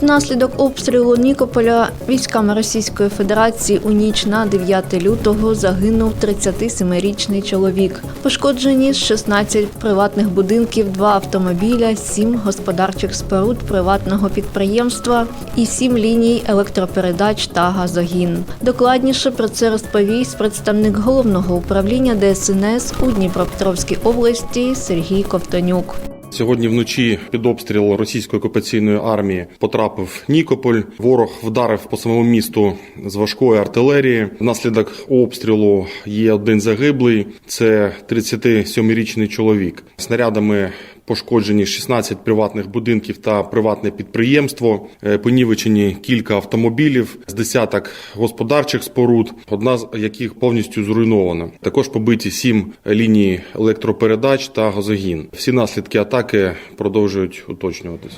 Внаслідок обстрілу Нікополя військами Російської Федерації у ніч на 9 лютого загинув 37-річний чоловік. Пошкоджені 16 приватних будинків, 2 автомобіля, 7 господарчих споруд приватного підприємства і 7 ліній електропередач та газогін. Докладніше про це розповість представник головного управління ДСНС у Дніпропетровській області Сергій Ковтонюк. Сьогодні вночі під обстріл російської окупаційної армії потрапив Нікополь. Ворог вдарив по самому місту з важкої артилерії. Внаслідок обстрілу є один загиблий. Це 37-річний чоловік. Снарядами пошкоджені 16 приватних будинків та приватне підприємство. Е, Понівечені кілька автомобілів з десяток господарчих споруд, одна з яких повністю зруйнована. Також побиті сім ліній електропередач та газогін. Всі наслідки атаки продовжують уточнюватися.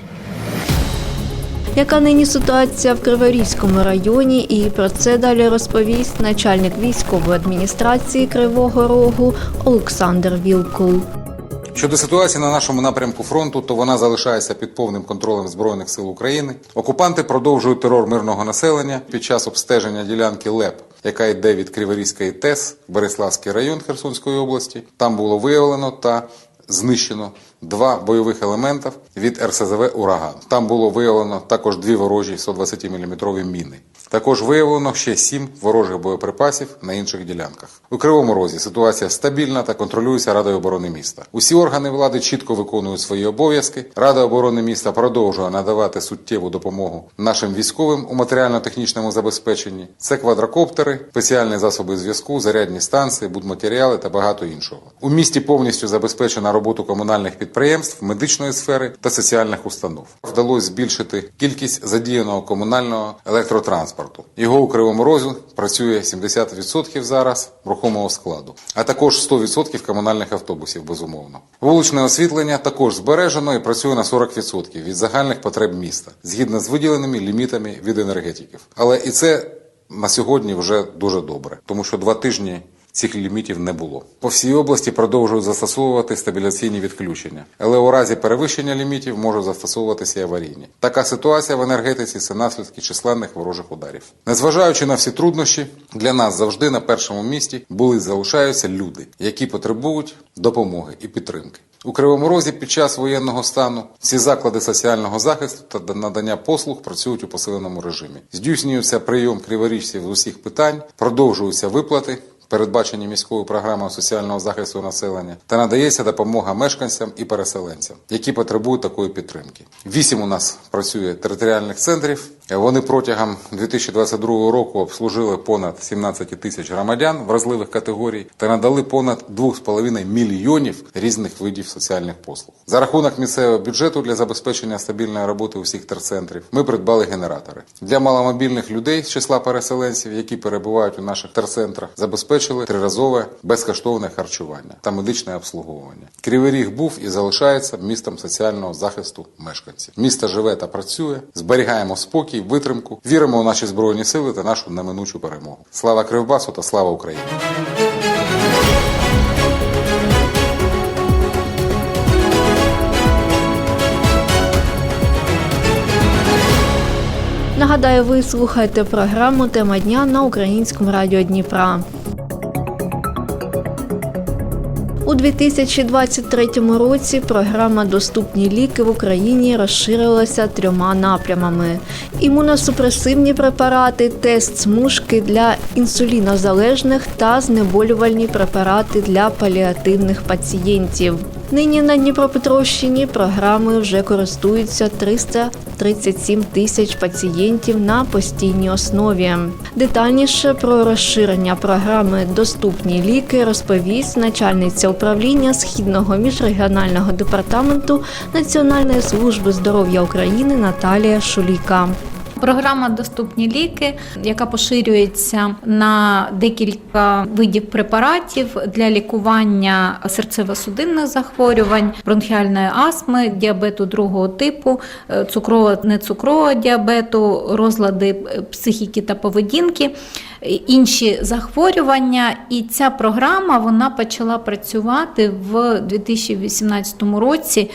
Яка нині ситуація в Криворізькому районі? І про це далі розповість начальник військової адміністрації Кривого Рогу Олександр Вілкул. Щодо ситуації на нашому напрямку фронту, то вона залишається під повним контролем Збройних сил України. Окупанти продовжують терор мирного населення під час обстеження ділянки ЛЕП, яка йде від Криворізької ТЕС, Береславський район Херсонської області. Там було виявлено та знищено два бойових елементів від РСЗВ Ураган. Там було виявлено також дві ворожі 120-мм міни. Також виявлено ще сім ворожих боєприпасів на інших ділянках. У Кривому Розі ситуація стабільна та контролюється Радою оборони міста. Усі органи влади чітко виконують свої обов'язки. Рада оборони міста продовжує надавати суттєву допомогу нашим військовим у матеріально-технічному забезпеченні. Це квадрокоптери, спеціальні засоби зв'язку, зарядні станції, будматеріали та багато іншого. У місті повністю забезпечена роботу комунальних підприємств, медичної сфери та соціальних установ. Вдалося збільшити кількість задіяного комунального електротранспорту. Його у Кривому Розі працює 70% зараз рухомого складу, а також 100% комунальних автобусів, безумовно. Вуличне освітлення також збережено і працює на 40% від загальних потреб міста, згідно з виділеними лімітами від енергетиків. Але і це на сьогодні вже дуже добре, тому що два тижні Цих лімітів не було. По всій області продовжують застосовувати стабіляційні відключення, але у разі перевищення лімітів можуть застосовуватися і аварійні. Така ситуація в енергетиці це наслідки численних ворожих ударів. Незважаючи на всі труднощі, для нас завжди на першому місці були і залишаються люди, які потребують допомоги і підтримки. У Кривому Розі під час воєнного стану всі заклади соціального захисту та надання послуг працюють у посиленому режимі. Здійснюється прийом криворіжців з усіх питань, продовжуються виплати передбачені міською програмою соціального захисту населення, та надається допомога мешканцям і переселенцям, які потребують такої підтримки. Вісім у нас працює територіальних центрів. Вони протягом 2022 року обслужили понад 17 тисяч громадян вразливих категорій та надали понад 2,5 мільйонів різних видів соціальних послуг. За рахунок місцевого бюджету для забезпечення стабільної роботи усіх терцентрів ми придбали генератори для маломобільних людей з числа переселенців, які перебувають у наших терцентрах, забезпечили триразове безкоштовне харчування та медичне обслуговування. Кривий Ріг був і залишається містом соціального захисту мешканців. Місто живе та працює, зберігаємо спокій, витримку, віримо у наші збройні сили та нашу неминучу перемогу. Слава Кривбасу та слава Україні! Нагадаю, ви слухаєте програму Тема дня на українському радіо Дніпра. У 2023 році програма Доступні ліки в Україні розширилася трьома напрямами: імуносупресивні препарати, тест смужки для інсулінозалежних та знеболювальні препарати для паліативних пацієнтів. Нині на Дніпропетровщині програмою вже користуються 337 тисяч пацієнтів на постійній основі. Детальніше про розширення програми Доступні ліки розповість начальниця управління Східного міжрегіонального департаменту Національної служби здоров'я України Наталія Шуліка. Програма Доступні ліки, яка поширюється на декілька видів препаратів для лікування серцево-судинних захворювань, бронхіальної астми, діабету другого типу, е, цукрового нецукрового діабету, розлади психіки та поведінки, е, інші захворювання. І ця програма вона почала працювати в 2018 році.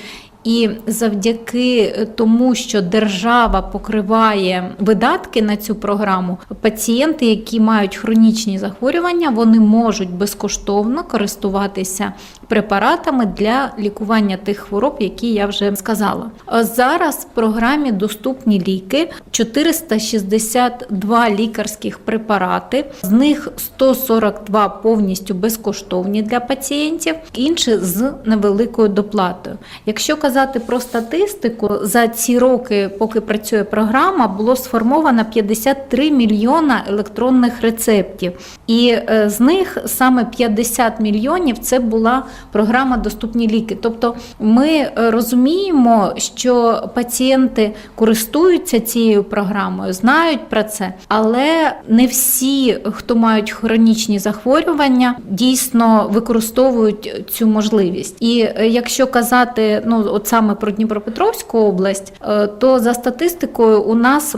І завдяки тому, що держава покриває видатки на цю програму, пацієнти, які мають хронічні захворювання, вони можуть безкоштовно користуватися препаратами для лікування тих хвороб, які я вже сказала. Зараз в програмі доступні ліки 462 лікарських препарати, з них 142 повністю безкоштовні для пацієнтів, інші з невеликою доплатою. Якщо казати про статистику, за ці роки, поки працює програма, було сформовано 53 мільйона електронних рецептів, і е, з них саме 50 мільйонів це була програма Доступні ліки. Тобто ми е, розуміємо, що пацієнти користуються цією програмою, знають про це, але не всі, хто мають хронічні захворювання, дійсно використовують цю можливість. І е, якщо казати, ну от саме про Дніпропетровську область, е, то за статистикою у нас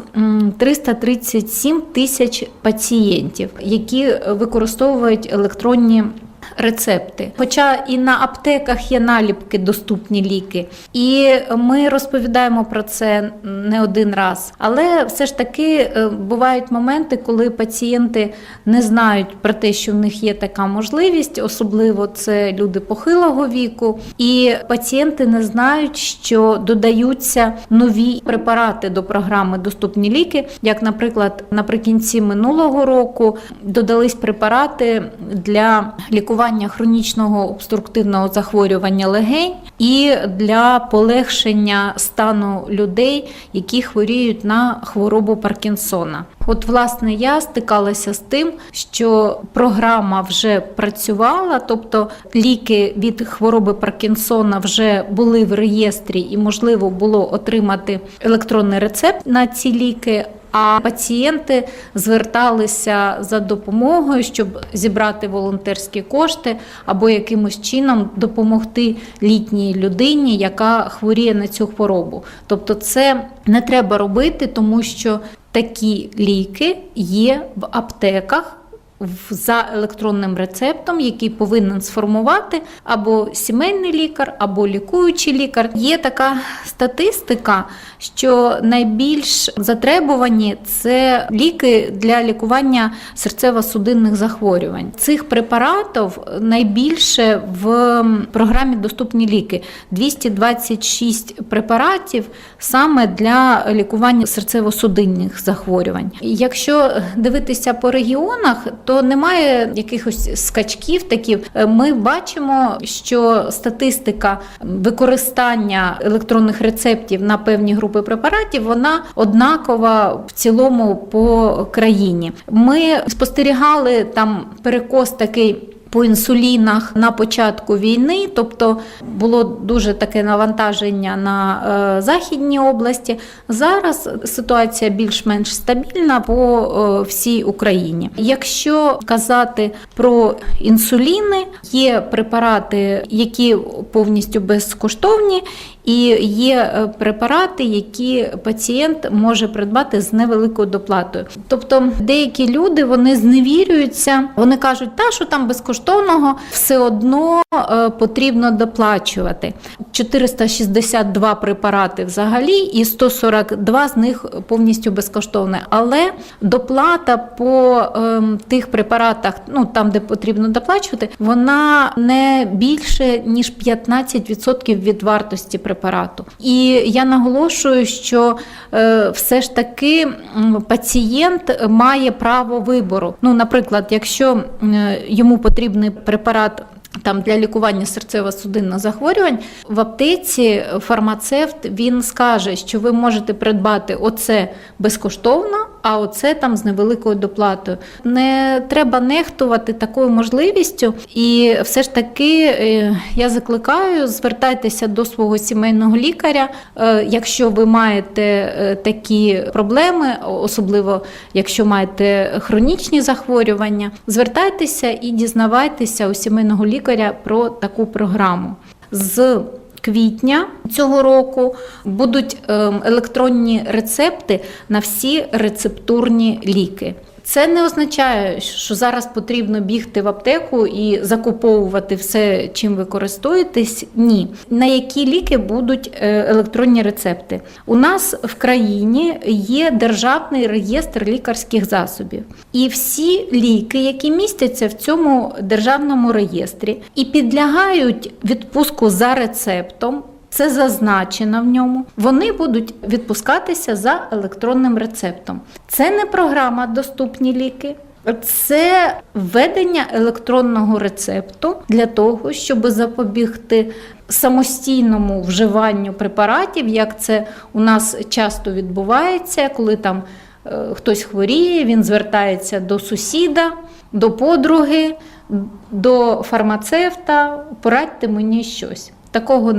337 тисяч пацієнтів, які використовують електронні. Рецепти, хоча і на аптеках є наліпки доступні ліки, і ми розповідаємо про це не один раз. Але все ж таки е, бувають моменти, коли пацієнти не знають про те, що в них є така можливість, особливо це люди похилого віку, і пацієнти не знають, що додаються нові препарати до програми Доступні ліки. Як, наприклад, наприкінці минулого року додались препарати для лікування хронічного обструктивного захворювання легень і для полегшення стану людей, які хворіють на хворобу Паркінсона. От, власне, я стикалася з тим, що програма вже працювала, тобто ліки від хвороби Паркінсона вже були в реєстрі, і можливо було отримати електронний рецепт на ці ліки. А пацієнти зверталися за допомогою, щоб зібрати волонтерські кошти або якимось чином допомогти літній людині, яка хворіє на цю хворобу. Тобто, це не треба робити, тому що такі ліки є в аптеках. За електронним рецептом, який повинен сформувати або сімейний лікар, або лікуючий лікар. Є така статистика, що найбільш затребувані це ліки для лікування серцево-судинних захворювань. Цих препаратів найбільше в програмі Доступні ліки 226 препаратів саме для лікування серцево-судинних захворювань. Якщо дивитися по регіонах, то немає якихось скачків. Таких ми бачимо, що статистика використання електронних рецептів на певні групи препаратів вона однакова в цілому по країні. Ми спостерігали там перекос такий. По інсулінах на початку війни, тобто було дуже таке навантаження на е, західній області. Зараз ситуація більш-менш стабільна по е, всій Україні. Якщо казати про інсуліни, є препарати, які повністю безкоштовні, і є е, препарати, які пацієнт може придбати з невеликою доплатою. Тобто деякі люди вони зневірюються, вони кажуть, та що там безкоштовного все одно е, потрібно доплачувати. 462 препарати взагалі, і 142 з них повністю безкоштовне. Але доплата по ем, тих препаратах, ну там де потрібно доплачувати, вона не більше ніж 15% від вартості препарату. І я наголошую, що е, все ж таки пацієнт має право вибору. Ну, наприклад, якщо йому потрібний препарат. Там для лікування серцево-судинних захворювань в аптеці фармацевт він скаже, що ви можете придбати оце безкоштовно, а оце там з невеликою доплатою. Не треба нехтувати такою можливістю, і все ж таки е, я закликаю, звертайтеся до свого сімейного лікаря, е, якщо ви маєте е, такі проблеми, особливо якщо маєте хронічні захворювання, звертайтеся і дізнавайтеся у сімейного лікаря про таку програму. З квітня цього року будуть ем, електронні рецепти на всі рецептурні ліки. Це не означає, що зараз потрібно бігти в аптеку і закуповувати все, чим ви користуєтесь. Ні. На які ліки будуть е, електронні рецепти? У нас в країні є державний реєстр лікарських засобів. І всі ліки, які містяться в цьому державному реєстрі і підлягають відпуску за рецептом. Це зазначено в ньому. Вони будуть відпускатися за електронним рецептом. Це не програма Доступні ліки. Це введення електронного рецепту для того, щоб запобігти самостійному вживанню препаратів, як це у нас часто відбувається, коли там е, хтось хворіє, він звертається до сусіда, до подруги, до фармацевта, порадьте мені щось. Такого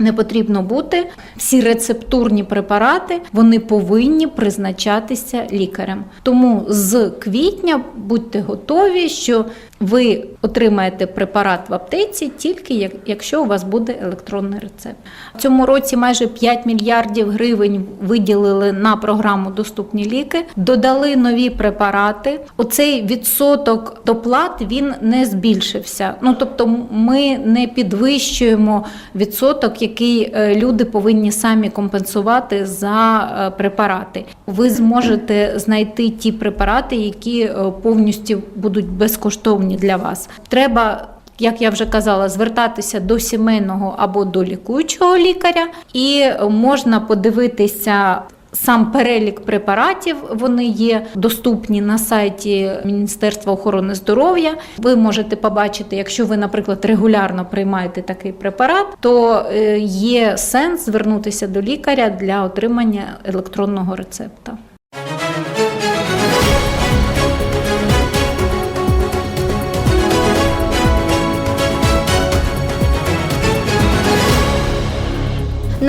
не потрібно бути. Всі рецептурні препарати вони повинні призначатися лікарем. Тому з квітня будьте готові, що ви отримаєте препарат в аптеці тільки якщо у вас буде електронний рецепт. В цьому році майже 5 мільярдів гривень виділили на програму Доступні ліки, додали нові препарати. Оцей відсоток доплат він не збільшився. Ну тобто, ми не підвищуємо відсоток, який е, люди повинні самі компенсувати за е, препарати. Ви зможете знайти ті препарати, які е, повністю будуть безкоштовні для вас. Треба. Як я вже казала, звертатися до сімейного або до лікуючого лікаря, і можна подивитися сам перелік препаратів. Вони є доступні на сайті Міністерства охорони здоров'я. Ви можете побачити, якщо ви, наприклад, регулярно приймаєте такий препарат, то е, є сенс звернутися до лікаря для отримання електронного рецепта.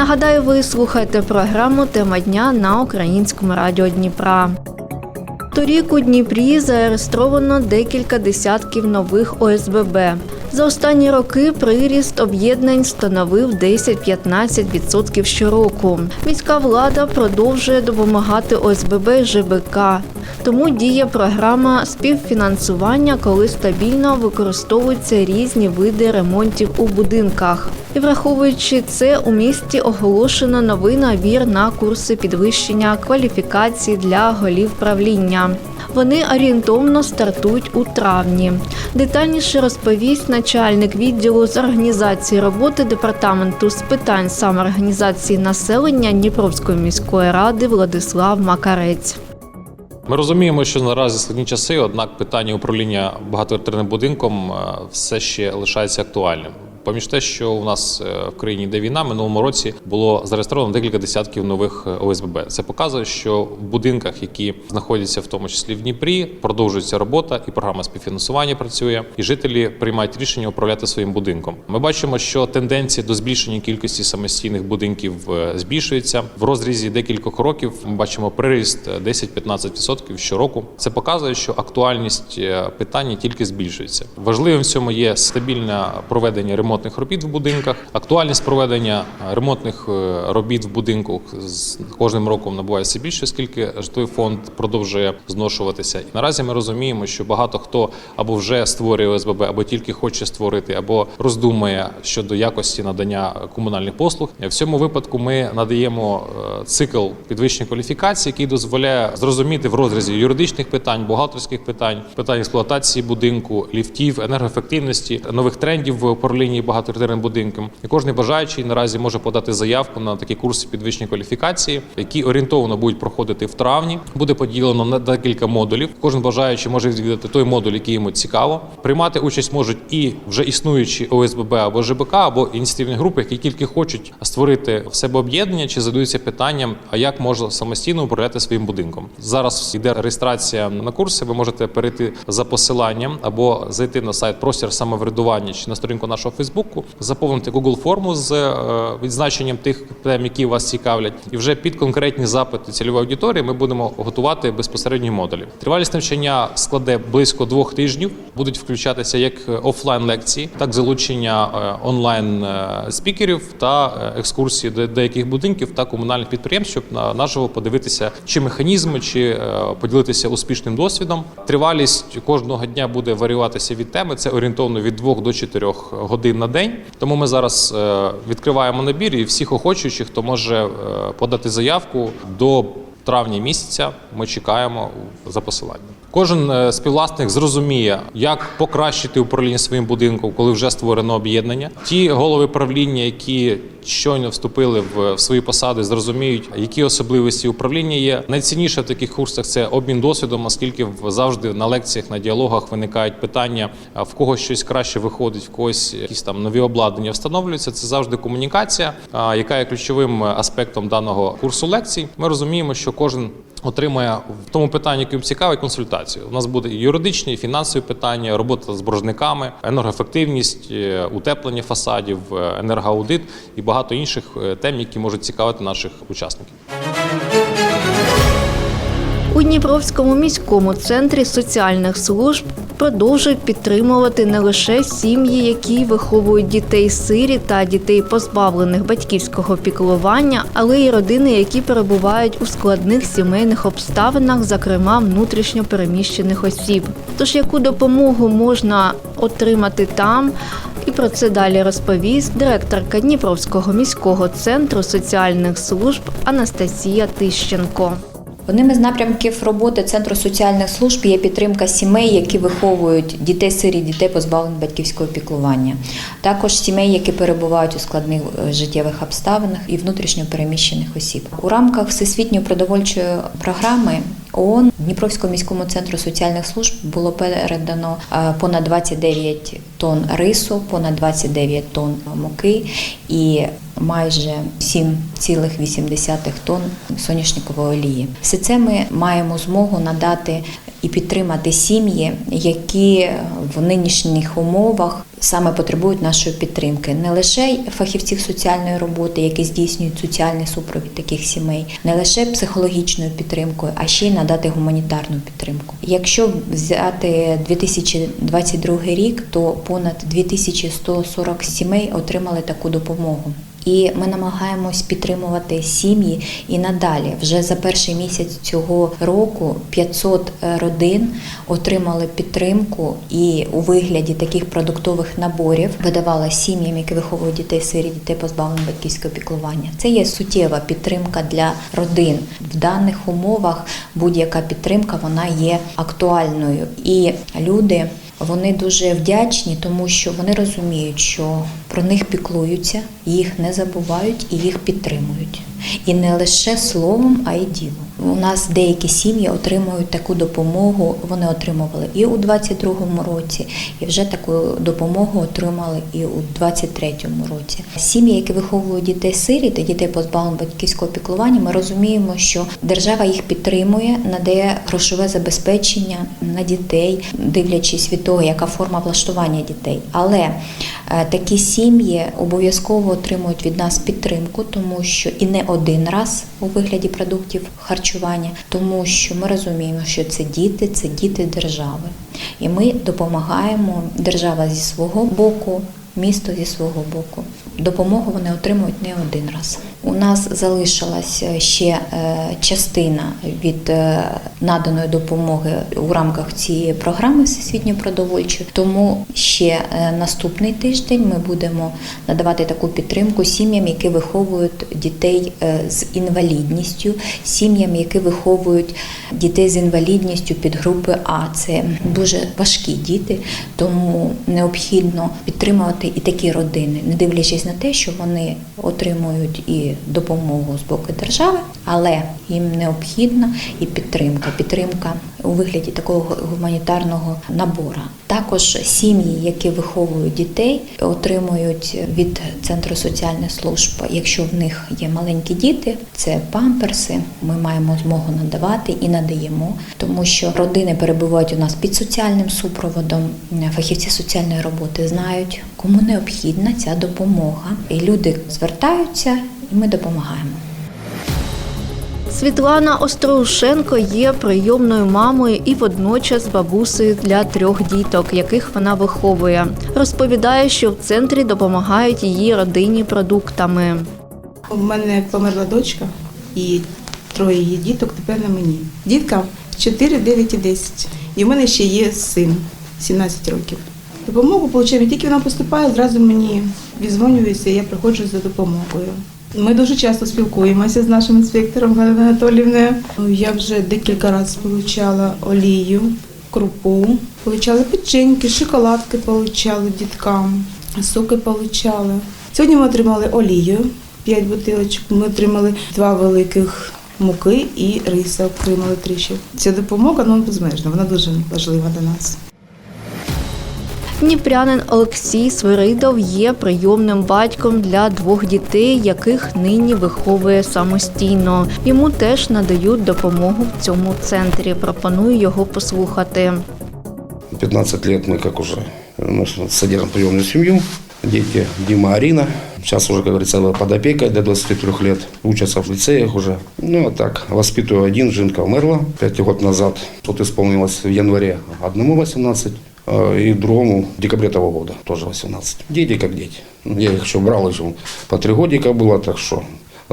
Нагадаю, ви слухаєте програму Тема дня на українському радіо Дніпра. Торік у Дніпрі зареєстровано декілька десятків нових ОСББ. За останні роки приріст об'єднань становив 10-15% щороку. Міська влада продовжує допомагати ОСББ ЖБК. Тому діє програма співфінансування, коли стабільно використовуються різні види ремонтів у будинках. І враховуючи це, у місті оголошено новий набір на курси підвищення кваліфікації для голів правління. Вони орієнтовно стартують у травні. Детальніше розповість начальник відділу з організації роботи департаменту з питань самоорганізації населення Дніпровської міської ради Владислав Макарець. Ми розуміємо, що наразі складні часи, однак питання управління багатоквартирним будинком е, все ще лишається актуальним. Поміж те, що у нас е, в країні йде війна, минулому році було зареєстровано декілька десятків нових е, ОСББ. Це показує, що в будинках, які знаходяться в тому числі в Дніпрі, продовжується робота, і програма співфінансування працює, і жителі приймають рішення управляти своїм будинком. Ми бачимо, що тенденція до збільшення кількості самостійних будинків е, збільшується в розрізі декількох років. Ми бачимо приріст е, 10-15% щороку. Це показує, що актуальність питання тільки збільшується. Важливим в цьому є стабільне проведення ремонтних робіт в будинках, актуальність проведення е, ремонтних е, робіт в будинку з кожним роком набуває все більше, оскільки житловий фонд продовжує зношуватися. І наразі ми розуміємо, що багато хто або вже створює ОСББ, або тільки хоче створити, або роздумує щодо якості надання комунальних послуг. В цьому випадку ми надаємо е, цикл підвищення кваліфікації, який дозволяє зрозуміти в розрізі юридичних питань, бухгалтерських питань, питань експлуатації будинку, ліфтів, енергоефективності, нових трендів в управлінні управлінні багатоквартирним будинком. І кожен бажаючий наразі може подати заявку на такі курси підвищення кваліфікації, які орієнтовно будуть проходити в травні. Буде поділено на декілька модулів. Кожен бажаючий може відвідати той модуль, який йому цікаво. Приймати участь можуть і вже існуючі ОСББ або ЖБК, або ініціативні групи, які тільки хочуть створити в себе об'єднання чи задаються питанням, а як можна самостійно управляти своїм будинком. Зараз йде реєстрація на курси. Ви можете перейти за посиланням або зайти на сайт простір самоврядування чи на сторінку нашого Фейсбуку, заповнити Google форму з е, відзначенням тих тем, які вас цікавлять, і вже під конкретні запити цільової аудиторії ми будемо готувати безпосередні модулі. Тривалість навчання складе близько двох тижнів. Будуть включатися як офлайн лекції, так залучення е, онлайн е, спікерів та е, екскурсії до деяких будинків та комунальних підприємств, щоб на- наживо подивитися, чи механізми, чи е, поділитися успішним досвідом. Тривалість кожного дня буде варіюватися від теми. Це орієнтовно від 2 до 4 годин на день. Тому ми зараз е, відкриваємо набір і всіх охочуючих, хто може е, подати заявку до травня місяця. Ми чекаємо за посиланням. Кожен е, співвласник зрозуміє, як покращити управління своїм будинком, коли вже створено об'єднання. Ті голови правління, які щойно вступили в свої посади, зрозуміють, які особливості управління є. Найцінніше в таких курсах це обмін досвідом, оскільки завжди на лекціях, на діалогах виникають питання, в когось щось краще виходить, в когось якісь там нові обладнання встановлюються. Це завжди комунікація, яка є ключовим аспектом даного курсу лекцій. Ми розуміємо, що кожен отримує в тому питанні, яким цікавить консультацію. У нас буде і юридичні, і фінансові питання, робота з боржниками, енергоефективність, е, утеплення фасадів, е, енергоаудит і багато інших е, тем, які можуть цікавити наших учасників. У Дніпровському міському центрі соціальних служб продовжують підтримувати не лише сім'ї, які виховують дітей сирі та дітей позбавлених батьківського піклування, але й родини, які перебувають у складних сімейних обставинах, зокрема внутрішньо переміщених осіб. Тож яку допомогу можна отримати там? І про це далі розповість директорка Дніпровського міського центру соціальних служб Анастасія Тищенко. Одним із напрямків роботи Центру соціальних служб є підтримка сімей, які виховують дітей сирі, дітей позбавлених батьківського піклування. Також сімей, які перебувають у складних е, життєвих обставинах і внутрішньо переміщених осіб. У рамках всесвітньої продовольчої програми ООН Дніпровському міському центру соціальних служб було передано е, понад 29 тонн рису, понад 29 тонн муки і майже 7,8 тонн соняшникової олії. Все це ми маємо змогу надати і підтримати сім'ї, які в нинішніх умовах саме потребують нашої підтримки. Не лише фахівців соціальної роботи, які здійснюють соціальний супровід таких сімей, не лише психологічною підтримкою, а ще й надати гуманітарну підтримку. Якщо взяти 2022 рік, то понад 2140 сімей отримали таку допомогу. І ми намагаємось підтримувати сім'ї і надалі. Вже за перший місяць цього року 500 родин отримали підтримку і у вигляді таких продуктових наборів видавала сім'ям, які виховують дітей сирі, дітей позбавлених батьківського піклування. Це є суттєва підтримка для родин. В даних умовах будь-яка підтримка вона є актуальною. І люди вони дуже вдячні, тому що вони розуміють, що про них піклуються, їх не забувають і їх підтримують. І не лише словом, а й ділом. У нас деякі сім'ї отримують таку допомогу. Вони отримували і у 22-му році, і вже таку допомогу отримали і у 23-му році. Сім'ї, які виховують дітей сиріт і дітей позбавлених батьківського піклування, ми розуміємо, що держава їх підтримує, надає грошове забезпечення на дітей, дивлячись від того, яка форма влаштування дітей. Але такі сім'ї обов'язково отримують від нас підтримку, тому що і не один раз у вигляді продуктів харчування, тому що ми розуміємо, що це діти, це діти держави, і ми допомагаємо держава зі свого боку. Місто зі свого боку допомогу вони отримують не один раз. У нас залишилась ще е, частина від е, наданої допомоги у рамках цієї програми всесвітньо продовольчої. Тому ще е, наступний тиждень ми будемо надавати таку підтримку сім'ям, які виховують дітей е, з інвалідністю, сім'ям, які виховують дітей з інвалідністю під групи А. Це дуже важкі діти, тому необхідно підтримувати і такі родини, не дивлячись на те, що вони отримують і допомогу з боку держави, але їм необхідна і підтримка. Підтримка у вигляді такого гуманітарного набору. Також сім'ї, які виховують дітей, отримують від центру соціальних служб, якщо в них є маленькі діти, це памперси. Ми маємо змогу надавати і надаємо, тому що родини перебувають у нас під соціальним супроводом. Фахівці соціальної роботи знають, кому необхідна ця допомога, і люди звертаються, і ми допомагаємо. Світлана Остроушенко є прийомною мамою і водночас бабусею для трьох діток, яких вона виховує. Розповідає, що в центрі допомагають її родині продуктами. У мене померла дочка і троє її діток тепер на мені. Діткам 4, 9 і 10. І в мене ще є син 17 років. Допомогу отримуємо, тільки вона поступає, зразу мені відзвонюється, і я приходжу за допомогою. Ми дуже часто спілкуємося з нашим інспектором Галиною Анатоліївною. Я вже декілька разів отримала олію, крупу, отримала печеньки, шоколадки отримали діткам, соки отримали. Сьогодні ми отримали олію, 5 бутилочок. Ми отримали два великих муки і риса отримали трішки. Ця допомога ну, безмежна, вона дуже важлива для нас. Дніпрянин Олексій Свиридов є прийомним батьком для двох дітей, яких нині виховує самостійно. Йому теж надають допомогу в цьому центрі. Пропоную його послухати. 15 лет мы как уже содержим приемную семью. Дети Дима, Арина. Сейчас уже, как говорится, под опекой до 23 лет. Учатся в лицеях уже. Ну, а так, воспитываю один, Жинка умерла 5 год назад. Вот исполнилось в январе одному 18, а, и другому в декабре того года тоже 18. Дети как дети. Ну, Я их еще брал, еще по три годика было, так что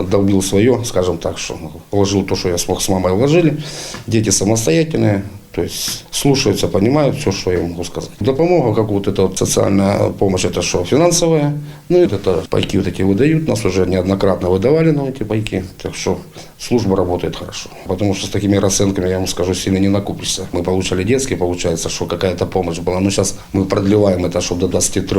долбил свое, скажем так, что положил то, что я смог с мамой вложили. Дети самостоятельные, то есть слушаются, понимают все, что я могу сказать. Допомога, как вот эта вот социальная помощь, это что, финансовая. Ну, это пайки вот эти выдают, нас уже неоднократно выдавали на эти пайки, так что служба работает хорошо. Потому что с такими расценками, я вам скажу, сильно не накупишься. Мы получали детские, получается, что какая-то помощь была, но сейчас мы продлеваем это, чтобы до 23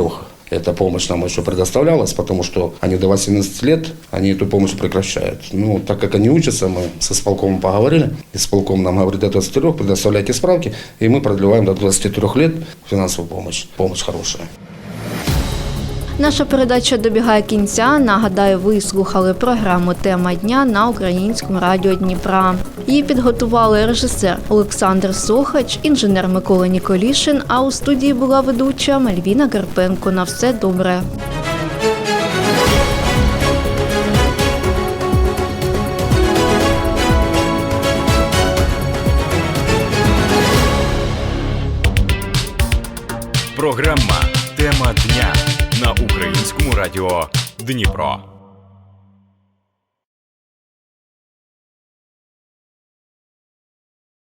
эта помощь нам еще предоставлялась, потому что они до 18 лет, они эту помощь прекращают. Ну, так как они учатся, мы с исполкомом поговорили, исполком нам говорит, до 23 предоставляйте справки, и мы продлеваем до 23 лет финансовую помощь. Помощь хорошая. Наша передача добігає кінця. Нагадаю, ви слухали програму Тема дня на українському радіо Дніпра. Її підготували режисер Олександр Сохач, інженер Микола Ніколішин. А у студії була ведуча Мальвіна Карпенко. На все добре. Програма радіо Дніпро.